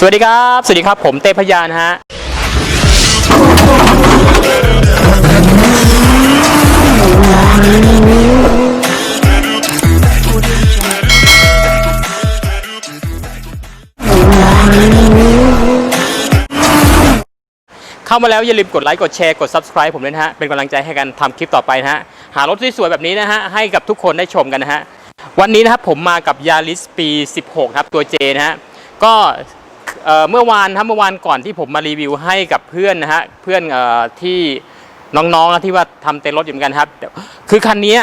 สวัสดีครับ สวัสดีครับ ผมเต้พยานฮะ เข้ามาแล้วอย่าลืมกดไลค์ กดแชร์ กด subscribe ผมด้วยนะฮะ เป็นกำลังใจให้กันทำคลิปต่อไปนะฮะ หารถสวยๆแบบนี้นะฮะ ให้กับทุกคนได้ชมกันนะฮะ วันนี้นะครับผมมากับยา r ิสปี 16 ครับ ตัว J นะฮะก็ เมื่อวานครับเมื่อวานก่อนที่ผมมารีวิวให้กับเพื่อนนะฮะเพื่อนออที่น้องๆนะที่ว่าทำเต็นท์รถอยู่เหมือนกันครับ คือคันนี้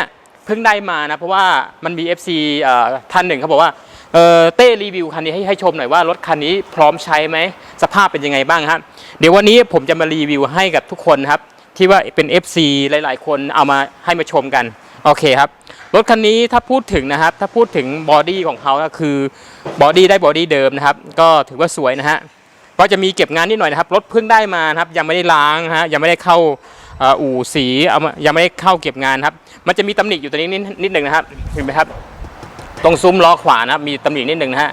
เพิ่งได้มานะเพราะว่ามันมี FC เอ่อท่านหนึ่งเขาบอกว่าเออเต้รีวิวคันนี้ให้ให้ชมหน่อยว่ารถคันนี้พร้อมใช้ไหมสภาพเป็นยังไงบ้างครับเดี๋ยววันนี้ผมจะมารีวิวให้กับทุกคนครับที่ว่าเป็น FC หลาย ๆ คนเอามาให้มาชมกันโอเคครับ รถคันนี้ถ้าพูดถึงนะครับ ถ้าพูดถึงบอดี้ของเขาก็คือบอดี้ได้บอดี้เดิมนะครับ ก็ถือว่าสวยนะฮะก็จะมีเก็บงานนิดหน่อยนะครับ รถเพิ่งได้มานะครับ ยังไม่ได้ล้างฮะยังไม่ได้เข้าอู่สีเอายังไม่ได้เข้าเก็บงานครับ มันจะมีตำหนิอยู่ตรงนี้นิดนิดหนึ่งนะครับเห็นไหมครับ ตรงซุ้มล้อขวานะครับ มีตำหนินิดหนึ่งนะฮะ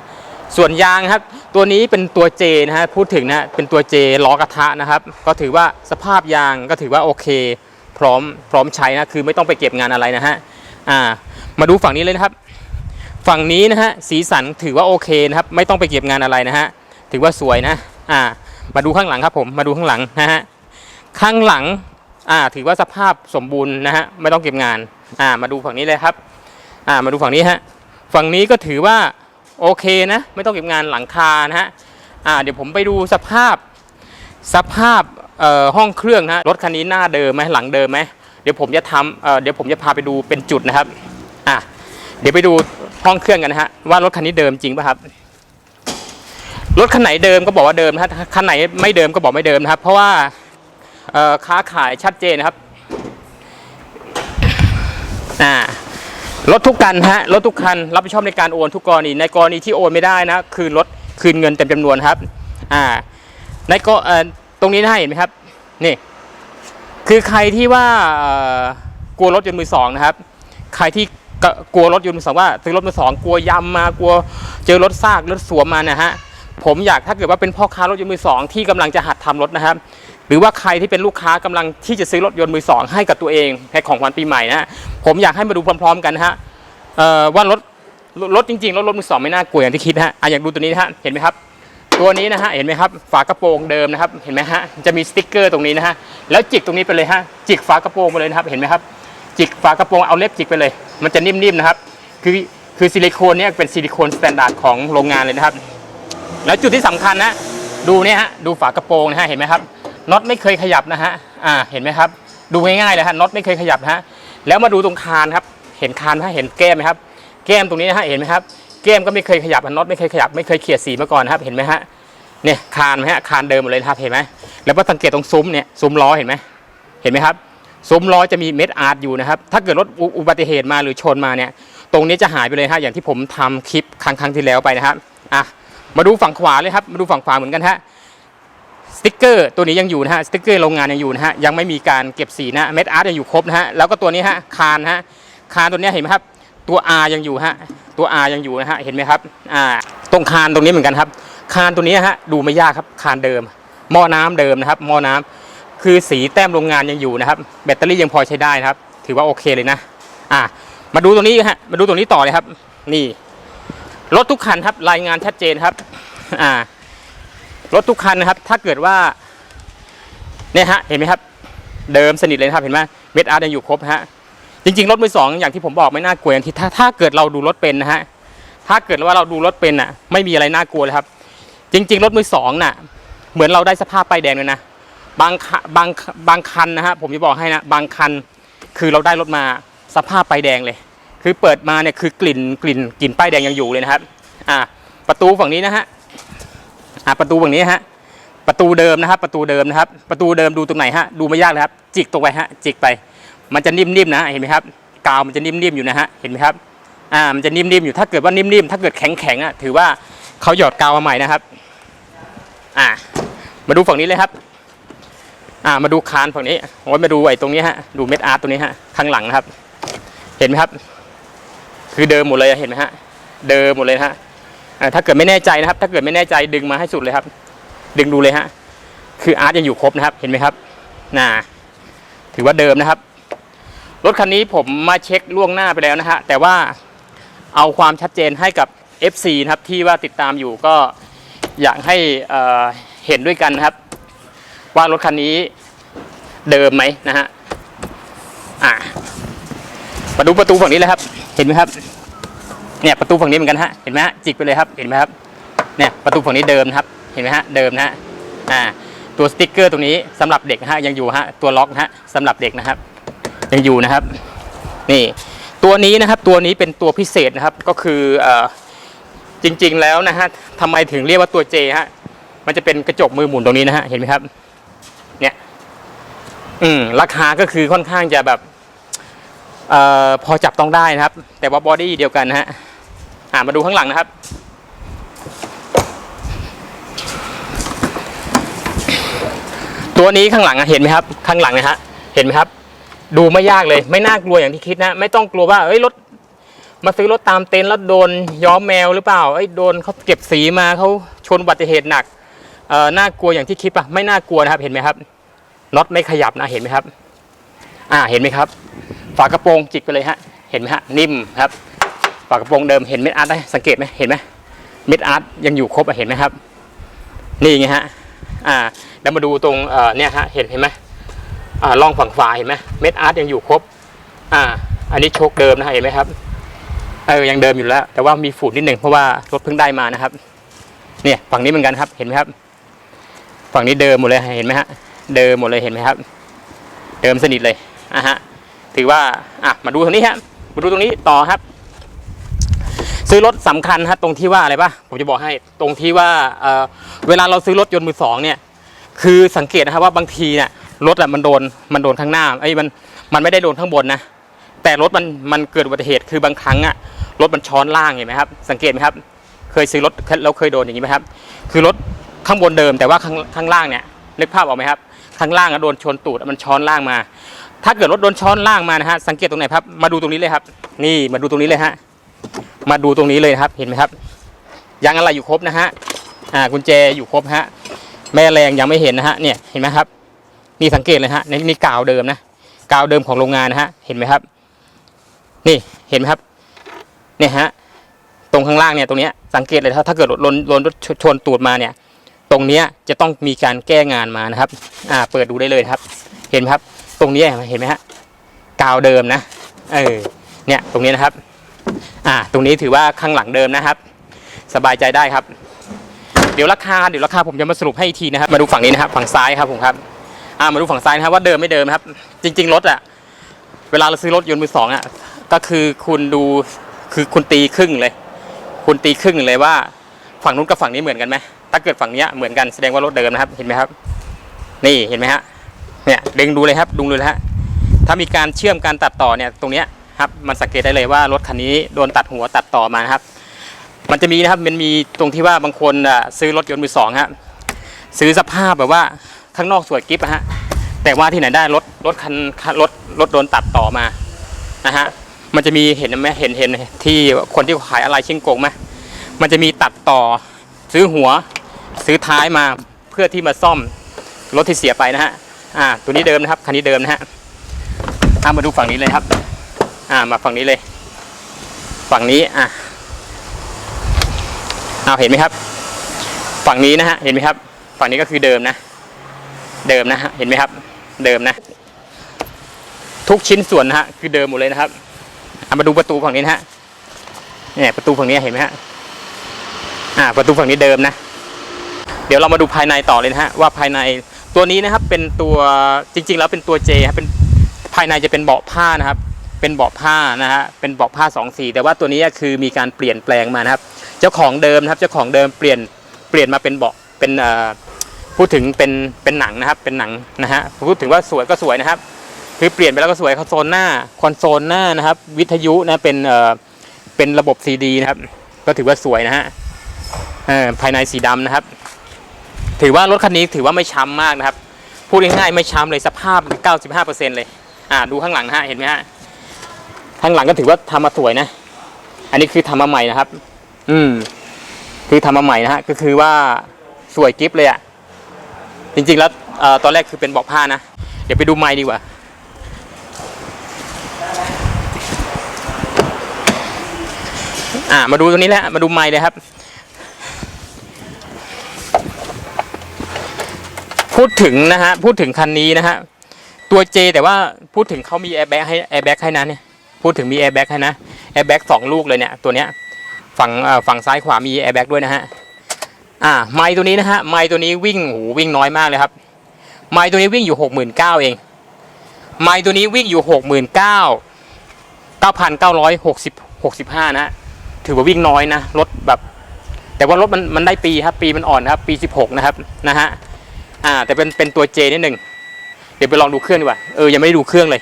ส่วนยางครับ ตัวนี้เป็นตัวเจนะฮะพูดถึงนะเป็นตัวเจล้อกระทะนะครับ ก็ถือว่าสภาพยางก็ถือว่าโอเค พร้อมพร้อมใช้นะคือไม่ต้องไปเก็บงานอะไรนะฮะ อ่า มาดูฝั่งนี้เลยนะครับ ฝั่งนี้นะฮะสีสันถือว่าโอเคนะครับ ไม่ต้องไปเก็บงานอะไรนะฮะถือว่าสวยนะ อ่า มาดูข้างหลังครับผมมาดูข้างหลังนะฮะข้างหลังอ่าถือว่าสภาพสมบูรณ์นะฮะไม่ต้องเก็บงานอ่ามาดูฝั่งนี้เลยครับอ่ามาดูฝั่งนี้ฮะฝั่งนี้ก็ถือว่าโอเคนะไม่ต้องเก็บงานหลังคานะฮะอ่าเดี๋ยวผมไปดูสภาพสภาพเอ่อห้องเครื่องนะฮะรถคันนี้หน้าเดิมไหมหลังเดิมไหม เดี๋ยวผมจะทำเเดี๋ยวผมจะพาไปดูเป็นจุดนะครับอะเดี๋ยวไปดูห้องเครื่องกันนะฮะว่ารถคันนี้เดิมจริงป่ะครับรถคันไหนเดิมก็บอกว่าเดิมนะฮะคันไหนไม่เดิมก็บอกไม่เดิมนะครับ เพราะว่าค้าขายชัดเจนนะครับอ่ารถทุกคันฮะรถทุกคันรับผิดชอบในการโอนทุกกรณีในกรณีที่โอนไม่ได้นะคืนรถคืนเงินเต็มจำนวนครับอ่าในก็ตรงนี้นะเห็นไหมครับนี่ คือใครที่ว่ากลัวรถยนต์มือสองนะครับ ใครที่กลัวรถยนต์มือสองว่าซื้อรถมือสองกลัวยำมากลัวเจอรถซากรถสวมมานะฮะผมอยากถ้าเกิดว่าเป็นพ่อค้ารถยนต์มือสองที่กำลังจะหัดทำรถนะครับ หรือว่าใครที่เป็นลูกค้ากำลังที่จะซื้อรถยนต์มือสองให้กับตัวเองให้ของขวัญปีใหม่นะผมอยากให้มาดูพร้อม ๆ กันนะฮะว่ารถรถจริงๆรถรถมือสองไม่น่ากลัวอย่างที่คิดนะฮะอะอยากดูตัวนี้นะฮะเห็นไหมครับ ตัวนี้นะฮะเห็นไหมครับฝากระโปรงเดิมนะครับเห็นไหมฮะจะมีสติ๊กเกอร์ตรงนี้นะฮะแล้วจิกตรงนี้ไปเลยฮะจิกฝากระโปรงไปเลยนะครับเห็นไหมครับจิกฝากระโปรงเอาเล็บจิกไปเลย มันจะนิ่มๆนะครับคือคือซิลิโคนเนี่ยเป็นซิลิโคนสแตนดาร์ดของโรงงานเลยนะครับ แล้วจุดที่สำคัญนะดูเนี่ยฮะดูฝากระโปรงนะฮะเห็นไหมครับน็อตไม่เคยขยับนะฮะอ่าเห็นไหมครับดูง่ายๆเลยฮะน็อตไม่เคยขยับฮะแล้วมาดูตรงคานครับเห็นคานไหมเห็นแก้มไหมครับ แก้มตรงนี้นะฮะเห็นไหมครับ แก้มก็ไม่เคยขยับน็อตไม่เคยขยับไม่เคยเขียดสีมาก่อนนะครับ เห็นไหมฮะเนี่ยคานไหมฮะคานเดิมหมดเลยนะครับเห็นไหมแล้วก็สังเกตตรงซุ้มเนี่ยซุ้มล้อเห็นไหมเห็นไหมครับซุ้มล้อจะมีเม็ดอาร์ตอยู่นะครับ ถ้าเกิดรถอุบัติเหตุมาหรือชนมาเนี่ย ตรงนี้จะหายไปเลยฮะอย่างที่ผมทำคลิปครั้งครั้งที่แล้วไปนะครับอะมาดูฝั่งขวาเลยครับมาดูฝั่งขวาเหมือนกันฮะสติ๊กเกอร์ตัวนี้ยังอยู่นะฮะสติ๊กเกอร์โรงงานยังอยู่นะฮะยังไม่มีการเก็บสีนะเม็ดอาร์ตยังอยู่ครบนะฮะแล้วก็ตัวนี้ฮะคานฮะคานตัวนี้เห็นไหมครับ ตัว R ยังอยู่ฮะตัว R ยังอยู่นะฮะเห็นไหมครับอ่าตรงคานตรงนี้เหมือนกันครับ คานตัวนี้ฮะดูไม่ยากครับคานเดิมหม้อน้ำเดิมนะครับหม้อน้ำคือสีแต้มโรงงานยังอยู่นะครับ แบตเตอรี่ยังพอใช้ได้นะครับ ถือว่าโอเคเลยนะอ่ามาดูตรงนี้ฮะมาดูตรงนี้ต่อเลยครับ นี่รถทุกคันครับรายงานชัดเจนครับอ่ารถทุกคันนะครับ ถ้าเกิดว่าเนี่ยฮะเห็นไหมครับ เดิมสนิทเลยครับเห็นไหมเม็ดอาร์ยังอยู่ครบฮะ จริงๆ รถมือสองอย่างที่ผมบอกไม่น่ากลัวอย่างที่ถ้าถ้าเกิดเราดูรถเป็นนะฮะถ้าเกิดว่าเราดูรถเป็นอะ ไม่มีอะไรน่ากลัวเลยครับ จริง ๆ รถมือสองน่ะ เหมือนเราได้สภาพป้ายแดงเลยนะบางบางบางคันนะฮะผมจะบอกให้นะบางคันคือเราได้รถมาสภาพป้ายแดงเลย คือเปิดมาเนี่ยคือกลิ่นกลิ่นกลิ่นป้ายแดงยังอยู่เลยนะครับอ่าประตูฝั่งนี้นะฮะอ่าประตูฝั่งนี้ฮะประตูเดิมนะครับ ประตูเดิมนะครับ ประตูเดิมดูตรงไหนฮะดูไม่ยากเลยครับ จิกตรงไปฮะจิกไป มันจะนิ่มๆนะเห็นไหมครับกาวมันจะนิ่มๆอยู่นะฮะเห็นไหมครับอ่ามันจะนิ่มๆอยู่ถ้าเกิดว่านิ่มๆถ้าเกิดแข็งๆอะถือว่าเขาหยอดกาวมาใหม่นะครับอ่ามาดูฝั่งนี้เลยครับอ่ามาดูคานฝั่งนี้โอ้ยมาดูไอ้ตรงนี้ฮะดูเม็ดอาร์ตตรงนี้ฮะข้างหลังนะครับ เห็นไหมครับ คือเดิมหมดเลยเห็นไหมฮะเดิมหมดเลยฮะอ่าถ้าเกิดไม่แน่ใจนะครับ ถ้าเกิดไม่แน่ใจดึงมาให้สุดเลยครับ ดึงดูเลยฮะคืออาร์ตยังอยู่ครบนะครับ เห็นไหมครับน่าถือว่าเดิมนะครับ รถคันนี้ผมมาเช็คล่วงหน้าไปแล้วนะฮะ แต่ว่าเอาความชัดเจนให้กับ FC นะครับที่ว่าติดตามอยู่ก็อยากให้เห็นด้วยกันนะครับ ว่ารถคันนี้เดิมไหมนะฮะอ่ามาดูประตูฝั่งนี้เลยครับ เห็นไหมครับ เนี่ยประตูฝั่งนี้เหมือนกันฮะเห็นไหมฮะจิกไปเลยครับเห็นไหมครับเนี่ยประตูฝั่งนี้เดิมนะครับ เห็นไหมฮะเดิมนะฮะอ่าตัวสติ๊กเกอร์ตรงนี้สำหรับเด็กนะฮะยังอยู่ฮะตัวล็อกนะฮะสำหรับเด็กนะครับ ยังอยู่นะครับ นี่ตัวนี้นะครับตัวนี้เป็นตัวพิเศษนะครับก็คืออจริง ๆ แล้วนะฮะทำไมถึงเรียกว่าตัวเจฮะมันจะเป็นกระจกมือหมุนตรงนี้นะฮะเห็นไหมครับ เนี่ย อืมราคาก็คือค่อนข้างจะแบบเอ่อพอจับต้องได้นะครับ แต่ว่าบอดี้เดียวกันนะฮะอ่ามาดูข้างหลังนะครับ ตัวนี้ข้างหลังเห็นไหมครับ ข้างหลังนะฮะเห็นไหมครับ ดูไม่ยากเลย ไม่น่ากลัวอย่างที่คิดนะ ไม่ต้องกลัวว่าเอ้ยรถมาซื้อรถตามเต็นท์แล้วโดนย้อมแมวหรือเปล่าเอ้ยโดนเขาเก็บสีมาเขาชนอุบัติเหตุหนักเอ่อน่ากลัวอย่างที่คิดปะไม่น่ากลัวนะครับเห็นไหมครับน็อตไม่ขยับนะเห็นไหมครับ อ่าเห็นไหมครับ ฝากระโปรงจิกไปเลยฮะ เห็นไหมฮะนิ่มครับ ฝากระโปรงเดิมเห็นเม็ดอาร์ตได้สังเกตไหมเห็นไหมเม็ดอาร์ตยังอยู่ครบอะเห็นไหมครับ นี่ไงฮะอ่าแล้วมาดูตรงเอ่อเนี่ยฮะเห็นเห็นไหม อ่าร่องฝั่งฝาเห็นไหมเม็ดอาร์ตยังอยู่ครบ อ่า อันนี้โชคเดิมนะฮะเห็นไหมครับเออยังเดิมอยู่แล้ว แต่ว่ามีฝุ่นนิดหนึ่งเพราะว่ารถเพิ่งได้มานะครับ เนี่ยฝั่งนี้เหมือนกันครับ เห็นไหมครับ ฝั่งนี้เดิมหมดเลยเห็นไหมฮะเดิมหมดเลยเห็นไหมครับ เดิมสนิทเลยอะฮะ ถือว่าอะมาดูตรงนี้ฮะมาดูตรงนี้ต่อครับ ซื้อรถสำคัญฮะตรงที่ว่าอะไรปะผมจะบอกให้ตรงที่ว่าเอ่อเวลาเราซื้อรถยนต์มือสองเนี่ย คือสังเกตนะครับว่าบางทีเนี่ย รถอะมันโดนมันโดนข้างหน้าไอ้มันมันไม่ได้โดนข้างบนนะแต่รถมันมันเกิดอุบัติเหตุคือบางครั้งอะรถมันช้อนล่างเห็นไหมครับ สังเกตไหมครับ เคยซื้อรถแล้วเคยโดนอย่างนี้ไหมครับ คือรถข้างบนเดิมแต่ว่าข้างข้างล่างเนี่ยนึกภาพออกไหมครับ ข้างล่างอะโดนชนตูดมันช้อนล่างมา ถ้าเกิดรถโดนช้อนล่างมานะฮะสังเกตตรงไหนครับ มาดูตรงนี้เลยครับ นี่มาดูตรงนี้เลยฮะมาดูตรงนี้เลยครับเห็นไหมครับยางอะไรอยู่ครบนะฮะอ่ากุญแจอยู่ครบฮะแม่แรงยังไม่เห็นนะฮะเนี่ยเห็นไหมครับ นี่สังเกตเลยฮะนี่นี่กาวเดิมนะกาวเดิมของโรงงานนะฮะเห็นไหมครับ นี่เห็นไหมครับเนี่ยฮะตรงข้างล่างเนี่ยตรงเนี้ยสังเกตเลยถ้าถ้าเกิดรถลนรถชนตูดมาเนี่ย ตรงเนี้ยจะต้องมีการแก้งานมานะครับ อ่า เปิดดูได้เลยครับ เห็นไหมครับ ตรงนี้เห็นไหมฮะกาวเดิมนะเออเนี่ยตรงนี้นะครับ อ่า ตรงนี้ถือว่าข้างหลังเดิมนะครับ สบายใจได้ครับ เดี๋ยวราคาเดี๋ยวราคาผมจะมาสรุปให้อีกทีนะครับ มาดูฝั่งนี้นะครับ ฝั่งซ้ายครับผมครับ อ่ามาดูฝั่งซ้ายนะครับว่าเดิมไม่เดิมครับ จริง ๆ รถอะเวลาเราซื้อรถยนต์มือสองอะก็คือคุณดูคือคุณตีครึ่งเลย คุณตีครึ่งเลยว่า ฝั่งนู้นกับฝั่งนี้เหมือนกันไหมถ้าเกิดฝั่งเนี้ยเหมือนกันแสดงว่ารถเดิมนะครับ เห็นไหมครับ นี่เห็นไหมฮะเนี่ยดึงดูเลยครับดึงดูเลยฮะถ้ามีการเชื่อมการตัดต่อเนี่ยตรงเนี้ยครับมันสังเกตได้เลยว่ารถคันนี้โดนตัดหัวตัดต่อมาครับ มันจะมีนะครับมันมีตรงที่ว่าบางคนอะซื้อรถยนต์มือสองฮะซื้อสภาพแบบว่า ข้างนอกสวยกิ๊บอะฮะแต่ว่าที่ไหนได้รถรถคันรถรถโดนตัดต่อมานะฮะมันจะมีเห็นไหมเห็นเห็นที่คนที่ขายอะไรชิงโกงไหมมันจะมีตัดต่อซื้อหัวซื้อท้ายมาเพื่อที่มาซ่อมรถที่เสียไปนะฮะอ่าตัวนี้เดิมนะครับคันนี้เดิมนะฮะอ่ามาดูฝั่งนี้เลยครับ อ่ามาฝั่งนี้เลย ฝั่งนี้อะเอาเห็นไหมครับ ฝั่งนี้นะฮะเห็นไหมครับ ฝั่งนี้ก็คือเดิมนะ เดิมนะฮะเห็นไหมครับ เดิมนะ ทุกชิ้นส่วนนะฮะคือเดิมหมดเลยนะครับเอามาดูประตูฝั่งนี้นะฮะเนี่ยประตูฝั่งนี้เห็นไหมฮะอ่าประตูฝั่งนี้เดิมนะเดี๋ยวเรามาดูภายในต่อเลยนะฮะว่าภายในตัวนี้นะครับเป็นตัวจริง ๆ แล้วเป็นตัวเจครับเป็นภายในจะเป็นเบาะผ้านะครับ เป็นเบาะผ้านะฮะเป็นเบาะผ้าสองสีแต่ว่าตัวนี้คือมีการเปลี่ยนแปลงมานะครับ เจ้าของเดิมนะครับ เจ้าของเดิมเปลี่ยนเปลี่ยนมาเป็นเบาะเป็นเอ่อ พูดถึงเป็นเป็นหนังนะครับเป็นหนังนะฮะพูดถึงว่าสวยก็สวยนะครับ คือเปลี่ยนไปแล้วก็สวยคอนโซลหน้าคอนโซลหน้านะครับ วิทยุนะเป็นเอ่อเป็นระบบซีดีนะครับ ก็ถือว่าสวยนะฮะเออภายในสีดำนะครับ ถือว่ารถคันนี้ถือว่าไม่ช้ำมากนะครับ พูดง่ายๆไม่ช้ำเลยสภาพ 95%เลยอ่าดูข้างหลังนะฮะเห็นไหมฮะข้างหลังก็ถือว่าทำมาสวยนะ อันนี้คือทำมาใหม่นะครับ อืมที่ทำมาใหม่นะฮะก็คือว่าสวยกิฟเลยอะ จริงๆแล้วอตอนแรกคือเป็นบอกผ้านะ เดี๋ยวไปดูไม้ดีกว่า อ่ามาดูตรงนี้แหละมาดูไม้เลยครับ พูดถึงนะฮะพูดถึงคันนี้นะฮะตัวเจแต่ว่าพูดถึงเขามีแอร์แบ็กให้แอร์แบ็กให้นะเนี่ยพูดถึงมีแอร์แบ็กให้นะแอร์แบ็กสองลูกเลยเนี่ยตัวเนี้ยฝั่งฝั่งซ้ายขวามีแอร์แบ็กด้วยนะฮะ อ่าไม้ตัวนี้นะฮะไม้ตัวนี้วิ่งโหวิ่งน้อยมากเลยครับ ไม้ตัวนี้วิ่งอยู่หกหมื่นเก้าเอง ไม้ตัวนี้วิ่งอยู่หกหมื่นเก้าเก้าพันเก้าร้อยหกสิบหกสิบห้านะถือว่าวิ่งน้อยนะรถแบบ แต่ว่ารถมันมันได้ปีครับ ปีมันอ่อนนะครับ ปีสิบหกนะครับนะฮะอ่า แต่เป็นเป็นตัวเจนิดหนึ่งเดี๋ยวไปลองดูเครื่องดีกว่าเออยังไม่ได้ดูเครื่องเลย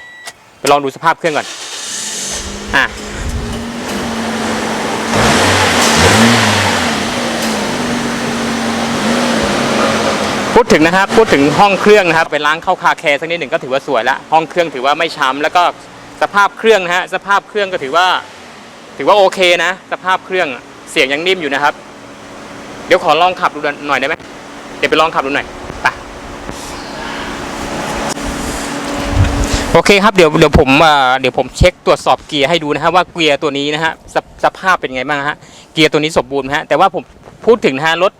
ไปลองดูสภาพเครื่องก่อน อ่า พูดถึงนะครับพูดถึงห้องเครื่องนะครับไปล้างเข้าคาแคร์สักนิดหนึ่งก็ถือว่าสวยละห้องเครื่องถือว่าไม่ช้ำแล้วก็สภาพเครื่องนะฮะสภาพเครื่องก็ถือว่า ถือว่าโอเคนะ สภาพเครื่องเสียงยังนิ่มอยู่นะครับ เดี๋ยวขอลองขับดูหน่อยได้ไหมเดี๋ยวไปลองขับดูหน่อยไปโอเคครับเดี๋ยวเดี๋ยวผมเดี๋ยวผมเช็คตรวจสอบเกียร์ให้ดูนะฮะว่าเกียร์ตัวนี้นะฮะสภสภาพเป็นไงบ้างฮะเกียร์ตัวนี้สมบูรณ์ฮะแต่ว่าผมพูดถึงนะฮะรถ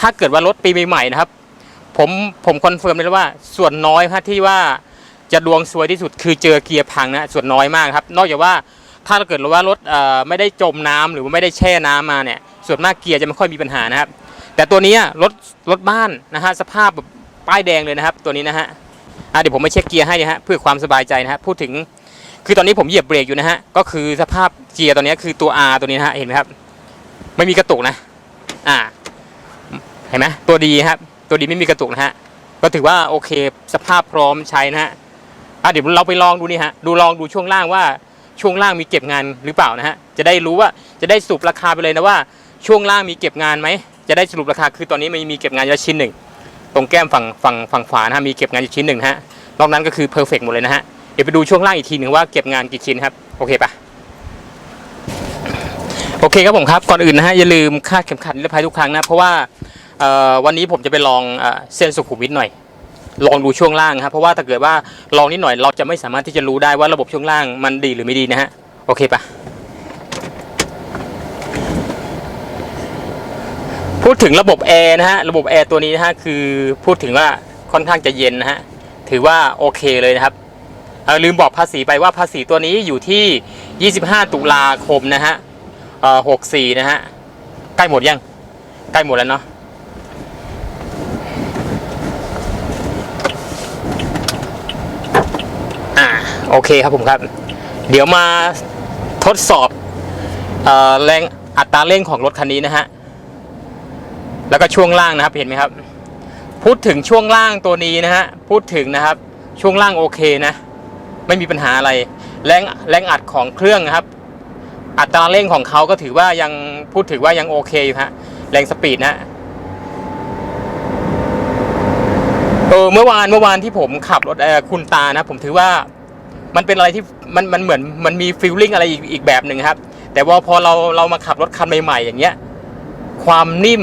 ถ้าเกิดว่ารถปีใหม่ๆนะครับ ผมผมคอนเฟิร์มเลยว่าส่วนน้อยครับที่ว่าจะดวงซวยที่สุดคือเจอเกียร์พังนะส่วนน้อยมากครับ นอกจากว่าถ้าเกิดว่ารถไม่ได้จมน้ำหรือว่าไม่ได้แช่น้ำมาเนี่ย ส่วนมากเกียร์จะไม่ค่อยมีปัญหานะครับ แต่ตัวนี้รถรถบ้านนะฮะสภาพแบบป้ายแดงเลยนะครับ ตัวนี้นะฮะเดี๋ยวผมมาเช็คเกียร์ให้นะฮะเพื่อความสบายใจนะฮะพูดถึง คือตอนนี้ผมเหยียบเบรกอยู่นะฮะก็คือสภาพเกียร์ตัวเนี้คือตัว R ตัวนี้นะฮะเห็นไหมครับ ไม่มีกระตุกนะ อ่า เห็นไหมตัวดีครับ ตัวดีไม่มีกระตุกนะฮะ ก็ถือว่าโอเคสภาพพร้อมใช้นะฮะอะเดี๋ยวเราไปลองดูนี่ฮะ ดูลองดูช่วงล่างว่าช่วงล่างมีเก็บงานหรือเปล่านะฮะ จะได้รู้ว่าจะได้สรุปราคาไปเลยนะว่า ช่วงล่างมีเก็บงานไหม จะได้สรุปราคาคือตอนนี้มันมีเก็บงานอยู่ชิ้นหนึ่ง ตรงแก้มฝั่งฝั่งฝั่งขวานะฮะมีเก็บงานอยู่ชิ้นหนึ่งฮะ นอกนั้นก็คือเพอร์เฟกหมดเลยนะฮะ เดี๋ยวไปดูช่วงล่างอีกทีหนึ่งว่าเก็บงานกี่ชิ้นครับ โอเคปะโอเคครับผมครับ ก่อนอื่นนะฮะอย่าลืมคาดเข็มขัดนิรภัยทุกครั้งนะ เพราะว่า วันนี้ผมจะไปลองเส้นสุขุมวิทหน่อย ลองดูช่วงล่างครับเพราะว่าถ้าเกิดว่าลองนิดหน่อยเราจะไม่สามารถที่จะรู้ได้ว่าระบบช่วงล่างมันดีหรือไม่ดีนะฮะโอเคปะพูดถึงระบบแอร์นะฮะระบบแอร์ตัวนี้นะฮะคือพูดถึงว่าค่อนข้างจะเย็นนะฮะถือว่าโอเคเลยนะครับเอ่อลืมบอกภาษีไปว่าภาษีตัวนี้อยู่ที่ 25 ตุลาคมนะฮะเอ่อ64นะฮะใกล้หมดยัง ใกล้หมดแล้วเนาะ อ่า โอเคครับผมครับ เดี๋ยวมาทดสอบออแรงอัตราเร่งของรถคันนี้นะฮะ แล้วก็ช่วงล่างนะครับเห็นไหมครับ พูดถึงช่วงล่างตัวนี้นะฮะ พูดถึงนะครับ ช่วงล่างโอเคนะ ไม่มีปัญหาอะไร แรงแรงอัดของเครื่องนะครับ อัตราเร่งของเขาก็ถือว่ายังพูดถึงว่ายังโอเคอยู่ฮะ แรงสปีดนะเออเมื่อวานเมื่อวานที่ผมขับรถคุณตานะ ผมถือว่า มันเป็นอะไรที่มันมันเหมือนมันมีฟีลลิ่งอะไรอีกอีกแบบหนึ่งครับ แต่ว่าพอเราเรามาขับรถคันใหม่ๆอย่างเงี้ยความนิ่ม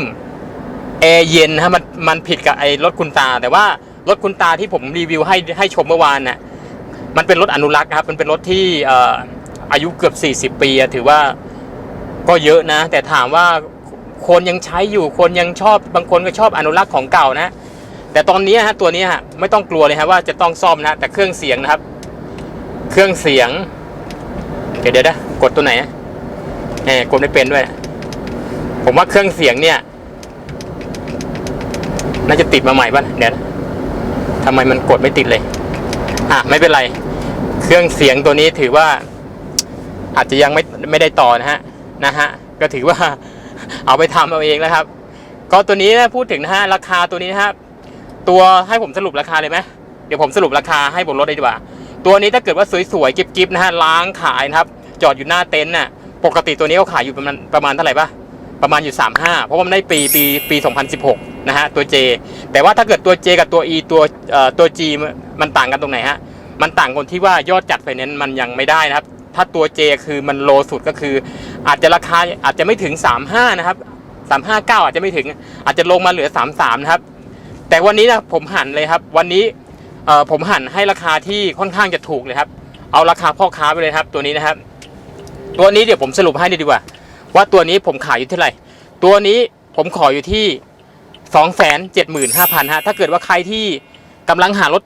แอร์เย็นฮะมันมันผิดกับไอ้รถคุณตา แต่ว่ารถคุณตาที่ผมรีวิวให้ให้ชมเมื่อวานน่ะมันเป็นรถอนุรักษ์ครับ มันเป็นรถที่เอ่ออายุเกือบ 40 ปีถือว่าก็เยอะนะ แต่ถามว่าคนยังใช้อยู่คนยังชอบบางคนก็ชอบอนุรักษ์ของเก่านะ แต่ตอนนี้ฮะตัวนี้ฮะไม่ต้องกลัวเลยครับว่าจะต้องซ่อมนะ แต่เครื่องเสียงนะครับ เครื่องเสียง เดี๋ยวเดี๋ยวนะกดตัวไหนนะแหมกดไม่เป็นด้วย ผมว่าเครื่องเสียงเนี่ย น่าจะติดมาใหม่ป่ะเดี๋ยวนะทำไมมันกดไม่ติดเลย อะ ไม่เป็นไร เครื่องเสียงตัวนี้ถือว่า อาจจะยังไม่ไม่ได้ต่อนะฮะ นะฮะ ก็ถือว่า เอาไปทำเอาเองแล้วครับ ก็ตัวนี้นะพูดถึงนะฮะราคาตัวนี้นะครับตัวให้ผมสรุปราคาเลยไหมเดี๋ยวผมสรุปราคาให้บนรถเลยดีกว่า ตัวนี้ถ้าเกิดว่าสวยๆกิ๊บๆนะฮะล้างขายนะครับ จอดอยู่หน้าเต็นท์น่ะปกติตัวนี้เขาขายอยู่ประมาณประมาณเท่าไหร่ปะประมาณอยู่ 35 เพราะว่ามันได้ปีปีปี 2016 นะฮะ ตัว J แต่ว่าถ้าเกิดตัว J กับตัว E ตัวเอ่อตัว G มันต่างกันตรงไหนฮะ มันต่างกันที่ว่ายอดจัดไฟแนนซ์มันยังไม่ได้นะครับ ถ้าตัว J คือมันโลสุดก็คือ อาจจะราคาอาจจะไม่ถึง 35 นะครับ 359 อาจจะไม่ถึงอาจจะลงมาเหลือ 33 นะครับ แต่วันนี้นะผมหันเลยครับ วันนี้ เอ่อผมหันให้ราคาที่ค่อนข้างจะถูกเลยครับ เอาราคาพ่อค้าไปเลยครับ ตัวนี้นะครับ ตัวนี้เดี๋ยวผมสรุปให้ดีกว่า ว่าตัวนี้ผมขายอยู่เท่าไหร่ ตัวนี้ผมขออยู่ที่275,000ฮะถ้าเกิดว่าใครที่กำลังหารถ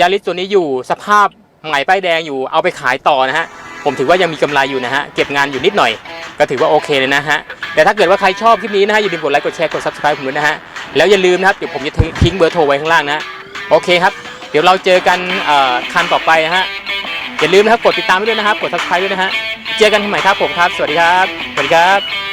ยาริสตัวนี้อยู่สภาพใหม่ป้ายแดงอยู่เอาไปขายต่อนะฮะผมถือว่ายังมีกำไรอยู่นะฮะเก็บงานอยู่นิดหน่อย ก็ถือว่าโอเคเลยนะฮะแต่ถ้าเกิดว่าใครชอบคลิปนี้นะฮะอย่าลืมกดไลค์กดแชร์กด subscribe ผมด้วยนะฮะแล้วอย่าลืมนะครับเดี๋ยวผมจะทิ้งเบอร์โทรไว้ข้างล่างนะโอเคครับ เดี๋ยวเราเจอกันคันต่อไปนะฮะอย่าลืมนะครับกดติดตามด้วยนะครับ กด subscribe ด้วยนะฮะเจอกันใหม่ครับผมครับ สวัสดีครับสวัสดีครับ